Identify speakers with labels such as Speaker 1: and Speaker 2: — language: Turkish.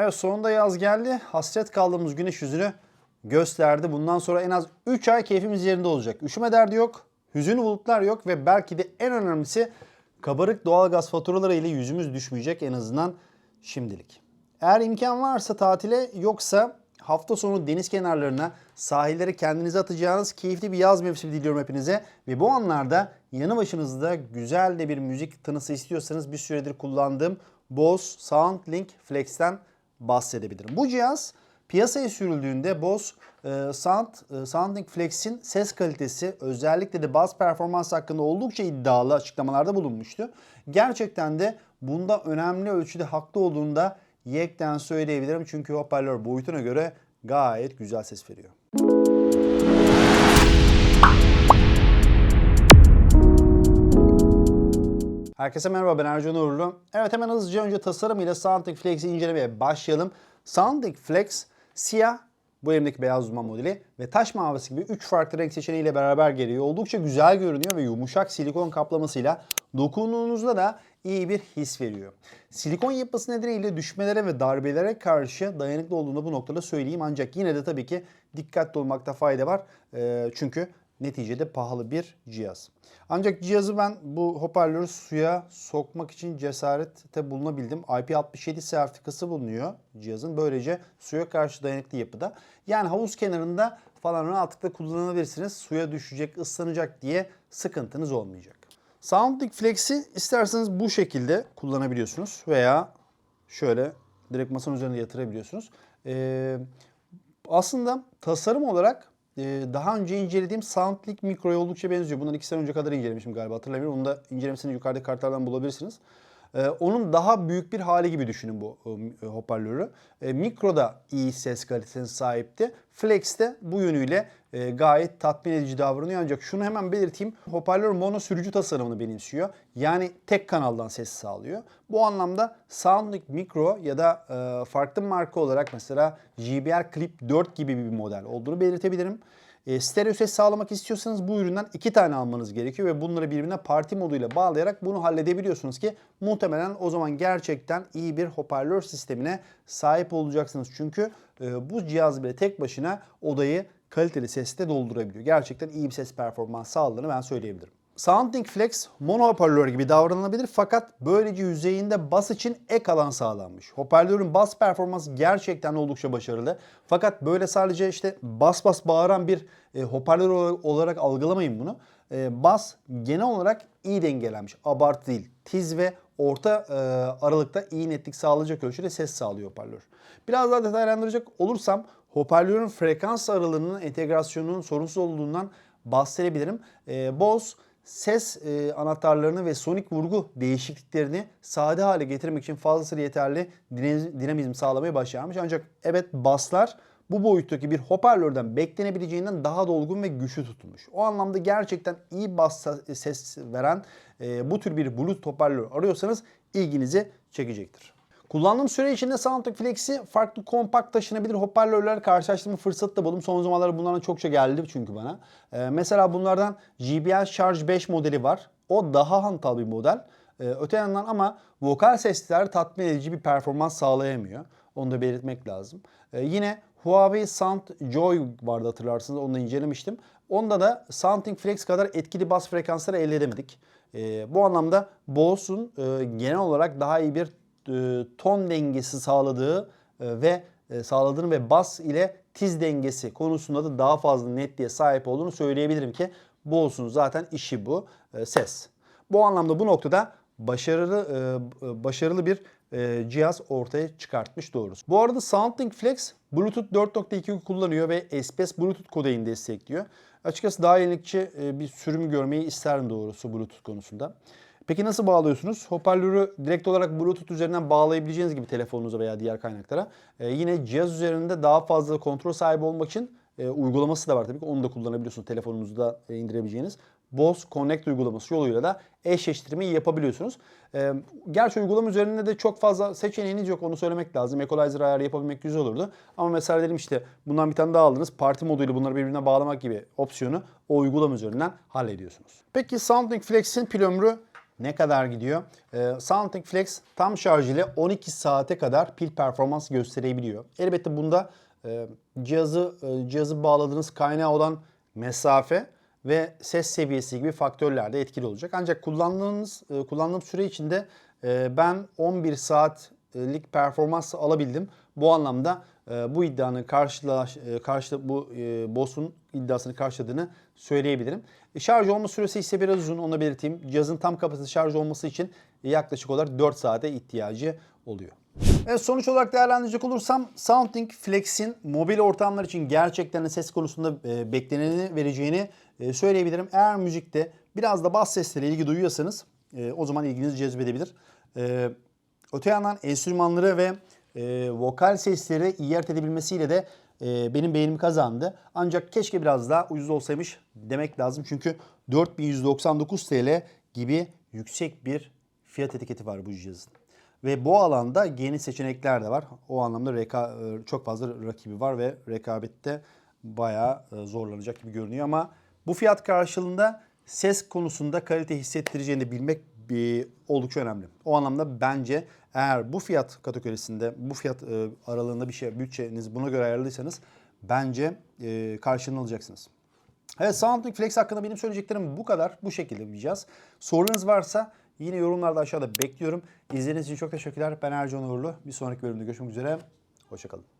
Speaker 1: Evet sonunda yaz geldi. Hasret kaldığımız güneş yüzünü gösterdi. Bundan sonra en az 3 ay keyfimiz yerinde olacak. Üşüme derdi yok, hüzünlü bulutlar yok ve belki de en önemlisi kabarık doğalgaz faturaları ile yüzümüz düşmeyecek en azından şimdilik. Eğer imkan varsa tatile yoksa hafta sonu deniz kenarlarına, sahillere kendinizi atacağınız keyifli bir yaz mevsimi diliyorum hepinize. Ve bu anlarda yanı başınızda güzel de bir müzik tınısı istiyorsanız bir süredir kullandığım Bose SoundLink Flex'ten bahsedebilirim. Bu cihaz piyasaya sürüldüğünde Bose e, Sound, e, SoundLink Flex'in ses kalitesi özellikle de bas performans hakkında oldukça iddialı açıklamalarda bulunmuştu. Gerçekten de bunda önemli ölçüde haklı olduğunu da yekten söyleyebilirim. Çünkü hoparlör boyutuna göre gayet güzel ses veriyor. Herkese merhaba ben Ercan Uğurlu. Evet hemen hızlıca önce tasarımıyla Soundlink Flex'i incelemeye başlayalım. Soundlink Flex siyah bu elimdeki beyaz duman modeli ve taş mavisi gibi 3 farklı renk seçeneğiyle beraber geliyor. Oldukça güzel görünüyor ve yumuşak silikon kaplamasıyla dokunduğunuzda da iyi bir his veriyor. Silikon yapısı nedeniyle düşmelere ve darbelere karşı dayanıklı olduğunu bu noktada söyleyeyim. Ancak yine de tabii ki dikkatli olmakta fayda var. Ee, çünkü neticede pahalı bir cihaz. Ancak cihazı ben bu hoparlörü suya sokmak için cesarette bulunabildim. IP67 sertifikası bulunuyor cihazın. Böylece suya karşı dayanıklı yapıda. Yani havuz kenarında falan rahatlıkla kullanabilirsiniz. Suya düşecek, ıslanacak diye sıkıntınız olmayacak. Soundlink Flex'i isterseniz bu şekilde kullanabiliyorsunuz veya şöyle direkt masanın üzerinde yatırabiliyorsunuz. Ee, aslında tasarım olarak daha önce incelediğim Soundlink Micro'ya oldukça benziyor. Bundan iki sene önce kadar incelemişim galiba hatırlamıyorum. Onu da incelemesini yukarıdaki kartlardan bulabilirsiniz. Ee, onun daha büyük bir hali gibi düşünün bu e, hoparlörü. E, Micro da iyi ses kalitesine sahipti. Flex de bu yönüyle e, gayet tatmin edici davranıyor. Ancak şunu hemen belirteyim. Hoparlör mono sürücü tasarımını benimsiyor. Yani tek kanaldan ses sağlıyor. Bu anlamda Soundlink Micro ya da e, farklı marka olarak mesela JBL Clip 4 gibi bir model olduğunu belirtebilirim. E, stereo ses sağlamak istiyorsanız bu üründen iki tane almanız gerekiyor ve bunları birbirine parti moduyla bağlayarak bunu halledebiliyorsunuz ki muhtemelen o zaman gerçekten iyi bir hoparlör sistemine sahip olacaksınız. Çünkü e, bu cihaz bile tek başına odayı kaliteli sesle doldurabiliyor. Gerçekten iyi bir ses performans sağladığını ben söyleyebilirim. Soundlink Flex mono hoparlör gibi davranılabilir fakat böylece yüzeyinde bas için ek alan sağlanmış. Hoparlörün bas performansı gerçekten oldukça başarılı. Fakat böyle sadece işte bas bas bağıran bir e, hoparlör olarak algılamayın bunu. E, bas genel olarak iyi dengelenmiş. Abartı değil. Tiz ve orta e, aralıkta iyi netlik sağlayacak ölçüde ses sağlıyor hoparlör. Biraz daha detaylandıracak olursam hoparlörün frekans aralığının entegrasyonunun sorunsuz olduğundan bahsedebilirim. E, Bose ses e, anahtarlarını ve sonik vurgu değişikliklerini sade hale getirmek için fazlasıyla yeterli dinamizm sağlamayı başarmış. Ancak evet baslar bu boyuttaki bir hoparlörden beklenebileceğinden daha dolgun ve güçlü tutulmuş. O anlamda gerçekten iyi bas ses veren e, bu tür bir Bluetooth hoparlör arıyorsanız ilginizi çekecektir. Kullandığım süre içinde Soundtrack Flex'i farklı kompakt taşınabilir hoparlörlerle karşılaştırma fırsatı da buldum. Son zamanlarda bunlardan çokça geldi çünkü bana. Ee, mesela bunlardan JBL Charge 5 modeli var. O daha hantal bir model. Ee, öte yandan ama vokal sesler tatmin edici bir performans sağlayamıyor. Onu da belirtmek lazım. Ee, yine Huawei Sound Joy vardı hatırlarsınız. Onu da incelemiştim. Onda da Soundlink Flex kadar etkili bas frekansları elde edemedik. Ee, bu anlamda Bose'un e, genel olarak daha iyi bir ton dengesi sağladığı e, ve e, sağladığını ve bas ile tiz dengesi konusunda da daha fazla netliğe sahip olduğunu söyleyebilirim ki bu olsun zaten işi bu ses. Bu anlamda bu noktada başarılı başarılı bir cihaz ortaya çıkartmış doğrusu. Bu arada SoundLink Flex Bluetooth 4.2 kullanıyor ve SPS Bluetooth kodeyini destekliyor. Açıkçası daha yenilikçi bir sürümü görmeyi isterim doğrusu Bluetooth konusunda. Peki nasıl bağlıyorsunuz? Hoparlörü direkt olarak Bluetooth üzerinden bağlayabileceğiniz gibi telefonunuza veya diğer kaynaklara. Ee, yine cihaz üzerinde daha fazla kontrol sahibi olmak için e, uygulaması da var tabii ki. Onu da kullanabiliyorsunuz telefonunuzda e, indirebileceğiniz. Bose Connect uygulaması yoluyla da eşleştirmeyi yapabiliyorsunuz. E, gerçi uygulama üzerinde de çok fazla seçeneğiniz yok onu söylemek lazım. Equalizer ayarı yapabilmek güzel olurdu. Ama mesela dedim işte bundan bir tane daha aldınız. Parti moduyla bunları birbirine bağlamak gibi opsiyonu o uygulama üzerinden hallediyorsunuz. Peki SoundLink Flex'in pil ömrü ne kadar gidiyor? Ee, Soundtech Flex tam şarj ile 12 saate kadar pil performans gösterebiliyor. Elbette bunda e, cihazı e, cihazı bağladığınız kaynağı olan mesafe ve ses seviyesi gibi faktörler de etkili olacak. Ancak kullandığınız e, kullandığım süre içinde e, ben 11 saatlik performans alabildim. Bu anlamda e, bu iddianın karşılaş, e, karşı bu e, Boss'un iddiasını karşıladığını söyleyebilirim. E, şarj olma süresi ise biraz uzun onu belirteyim. Cihazın tam kapasite şarj olması için yaklaşık olarak 4 saate ihtiyacı oluyor. Evet, sonuç olarak değerlendirecek olursam Soundlink Flex'in mobil ortamlar için gerçekten ses konusunda e, bekleneni vereceğini e, söyleyebilirim. Eğer müzikte biraz da bas sesleriyle ilgi duyuyorsanız e, o zaman ilginizi cezbedebilir. E, öte yandan enstrümanları ve e, vokal sesleri iyi ayırt edebilmesiyle de e, benim beğenimi kazandı. Ancak keşke biraz daha ucuz olsaymış demek lazım. Çünkü 4199 TL gibi yüksek bir fiyat etiketi var bu cihazın. Ve bu alanda yeni seçenekler de var. O anlamda reka, çok fazla rakibi var ve rekabette bayağı e, zorlanacak gibi görünüyor. Ama bu fiyat karşılığında ses konusunda kalite hissettireceğini bilmek bir, oldukça önemli. O anlamda bence eğer bu fiyat kategorisinde, bu fiyat e, aralığında bir şey, bütçenizi buna göre ayarladıysanız bence e, karşılığını alacaksınız. Evet Soundlink Flex hakkında benim söyleyeceklerim bu kadar. Bu şekilde cihaz. Sorularınız varsa yine yorumlarda aşağıda bekliyorum. İzlediğiniz için çok teşekkürler. Ben Ercan Uğurlu. Bir sonraki bölümde görüşmek üzere. Hoşçakalın.